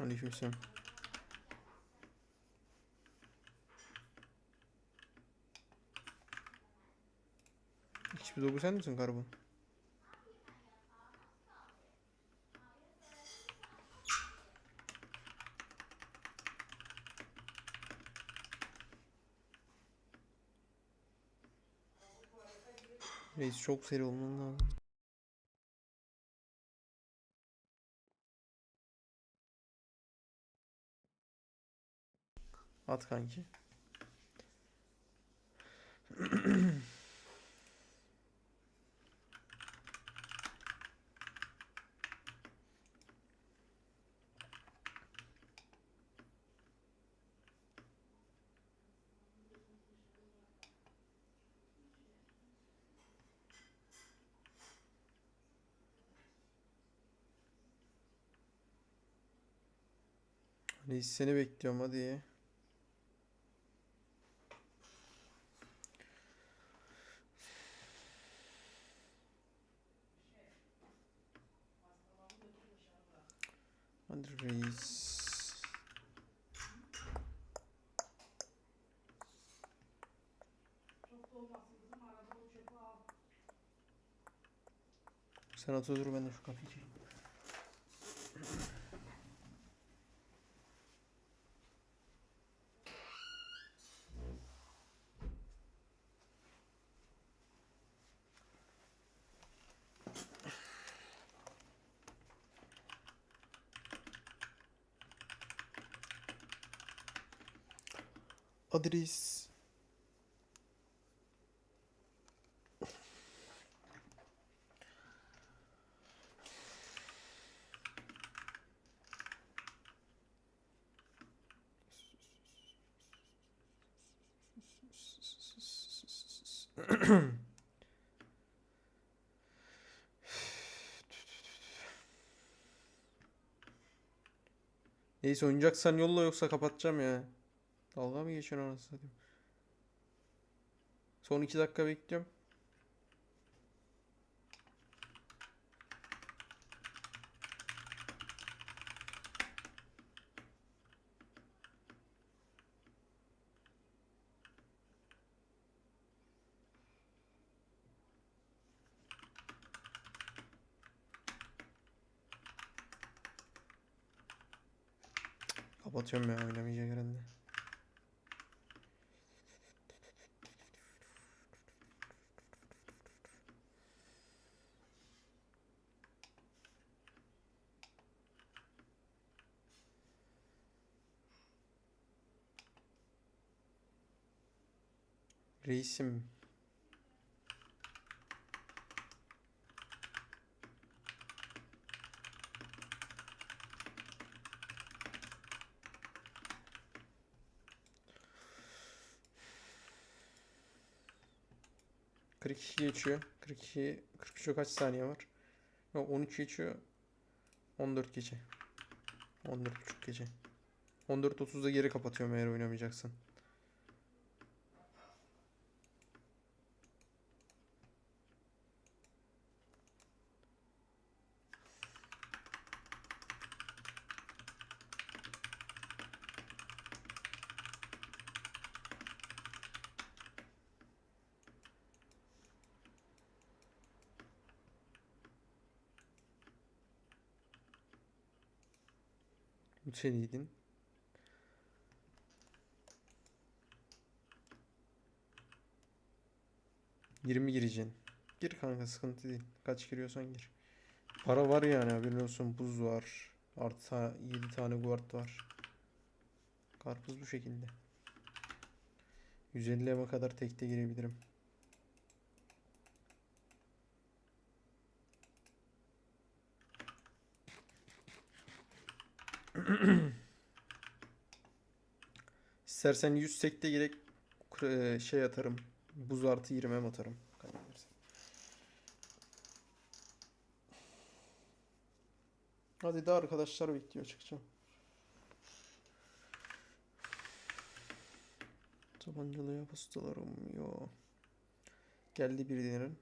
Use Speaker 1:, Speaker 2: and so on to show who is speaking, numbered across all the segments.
Speaker 1: Aleyküm selam. Hiçbir doku sen misin karbon? Reis çok seri olman lazım. At kanki. Reis seni bekliyorum hadi. Hadi reis. Sen otur dur ben de şu kapıyı çekeyim. Hadi reis. Neyse oynayacaksan yolla yoksa kapatacağım ya. Dalga mı geçiyorsun anasını satayım? Son iki dakika bekliyorum. Kapatıyorum ya oynamayacak herhalde. Reisim. Kırk iki geçiyor. 42 43'e kaç saniye var? Yok 13 geçiyor. 14 gece. 14 buçuk gece. 14.30'da geri kapatıyorum eğer oynamayacaksın. Yükseliydin. Yirmi gireceksin. Gir kanka sıkıntı değil. Kaç giriyorsan gir. Para var yani haberin olsun. Buz var. Artı 7 tane guard var. Karpuz bu şekilde. 150 ema kadar tekte girebilirim. İstersen 100 tekte gerek kre- şey atarım. Buz artı 20 em atarım. Hadi de arkadaşlar bekliyor çıkacağım. Tabancalı yap ustalarım. Yo. Geldi bir dinerim.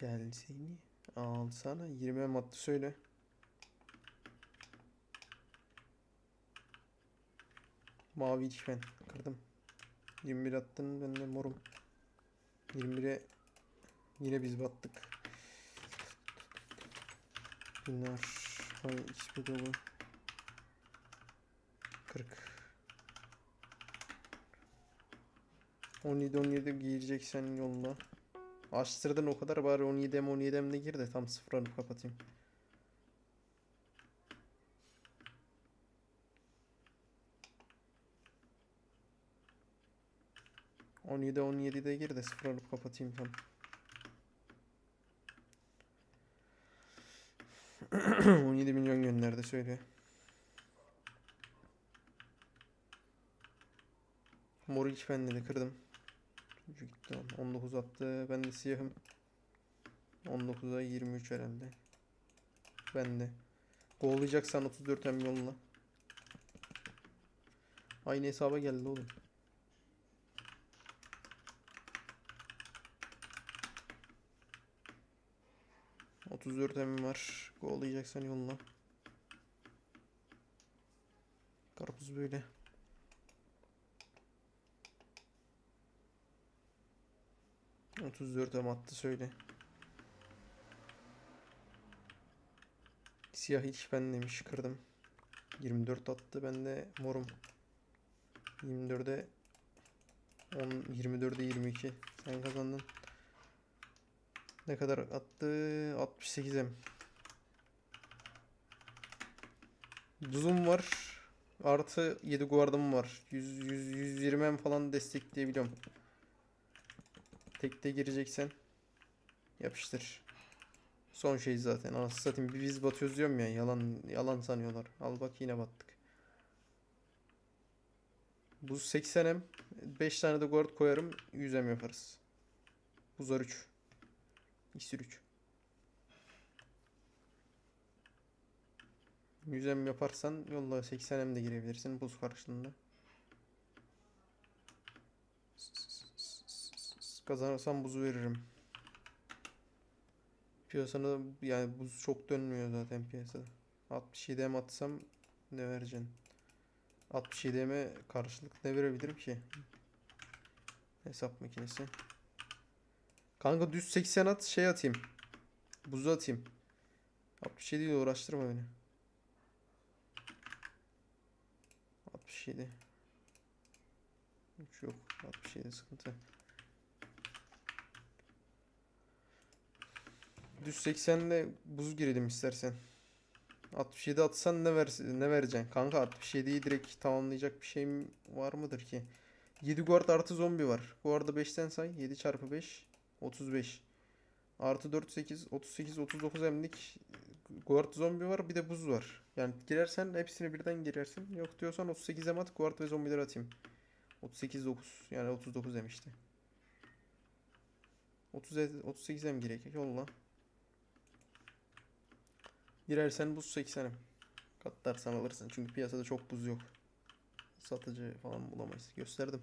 Speaker 1: Gel seni. Al sana 20 madde söyle. Mavi içmen. Kırdım. 21 attın ben de morum. 21'e yine biz battık. Bunlar hay XP dolu. 40. 17 17 gireceksen yolla. Açtırdın o kadar bari 17 m 17 m de gir de tam sıfır alıp kapatayım. On yedi on yedi de gir de sıfır alıp kapatayım tam. 17 milyon gönderdi söyle. Mor hiç ben kırdım. Çocuk gitti lan. 19 attı. Ben de siyahım. 19'a 23 herhalde. Ben de. Goğlayacaksan 34 hem yolla. Aynı hesaba geldi oğlum. Otuz dört em var. Goğlayacaksan yolla. Karpuz böyle. Otuz dört em attı söyle. Siyah hiç ben demiş kırdım. 24 attı ben de morum. 24'e 10 24'e 22 sen kazandın. Ne kadar attı? 68 em. Duzum var. Artı 7 guardım var. 100, 100, 120 em falan destekleyebiliyorum. Tekte gireceksen yapıştır. Son şey zaten. Anasını satayım biz batıyoruz diyorum ya. Yalan yalan sanıyorlar. Al bak yine battık. Buz 80'em. 5 tane de guard koyarım. 100'em yaparız. Buzlar 3. İksir 3. 100'em yaparsan yolla 80'em de girebilirsin buz karşılığında. Kazanırsam buzu veririm. Piyasada yani buz çok dönmüyor zaten piyasada. 67 em atsam ne vereceksin? 67 eme karşılık ne verebilirim ki? Hesap makinesi. Kanka düz 80 at şey atayım. Buzu atayım. 67 ile uğraştırma beni. 67. Hiç yok. 67 sıkıntı. Düz 80 ile buz girelim istersen. 67 atsan ne ver ne vereceksin? Kanka 67'yi direkt tamamlayacak bir şeyim var mıdır ki? 7 guard artı zombi var. Guard'ı 5'ten say. 7 çarpı 5 35. Artı 4 8 38 39 emlik guard zombi var. Bir de buz var. Yani girersen hepsini birden girersin. Yok diyorsan 38 em at guard ve zombileri atayım. 38 9 yani 39 em işte. 30 38 em gerek. Yolla. Girersen buz 80'im. Katlarsan alırsın. Çünkü piyasada çok buz yok. Satıcı falan bulamayız. Gösterdim.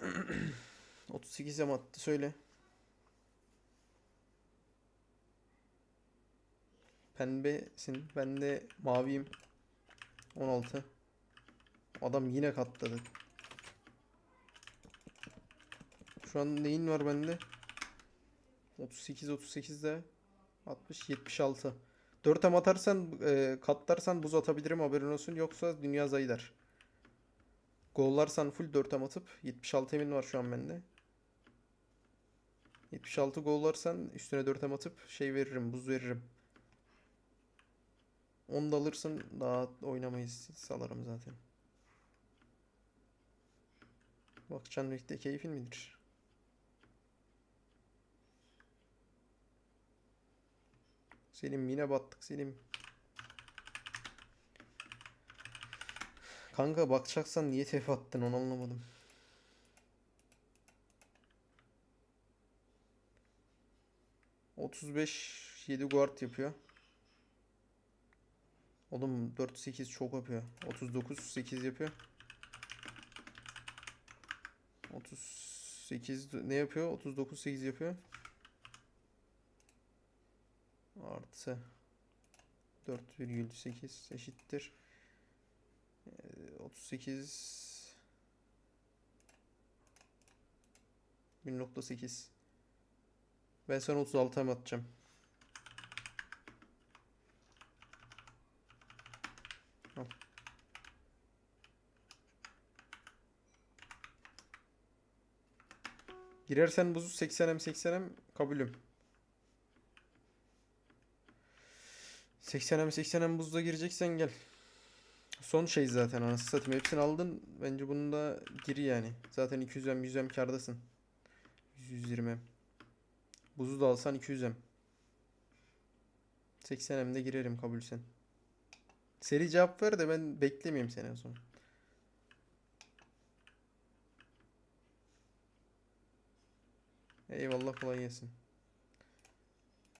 Speaker 1: 38 yam attı. Söyle. Pembesin. Ben de maviyim. 16. Adam yine katladı. Şu an neyin var bende? 38 38 de 60 76. 4 em atarsan e, katlarsan buz atabilirim haberin olsun yoksa dünya zayılar. Gollarsan full 4 em atıp 76 emin var şu an bende. 76 gollarsan üstüne 4 em atıp şey veririm buz veririm. 10 da alırsın daha oynamayız salarım zaten. Bakcan birlikte keyfin midir? Selim yine battık Selim. Kanka bakacaksan niye tef attın onu anlamadım. 35 7 guard yapıyor. Oğlum 4 8 çok yapıyor. 39 8 yapıyor. 38 ne yapıyor? 39 8 yapıyor. Artı 4,8 eşittir. Ee, 38 1.8 Ben sana 36 hem atacağım. Girersen buzu 80 hem 80 hem kabulüm. 80 hem 80 hem buzda gireceksen gel. Son şey zaten anasını satayım. Hepsini aldın. Bence bunu da gir yani. Zaten 200 hem 100 hem kârdasın. 120 hem. Buzu da alsan 200 hem. 80 hem de girerim kabulsen. Seri cevap ver de ben beklemeyeyim seni zaman. Eyvallah kolay gelsin.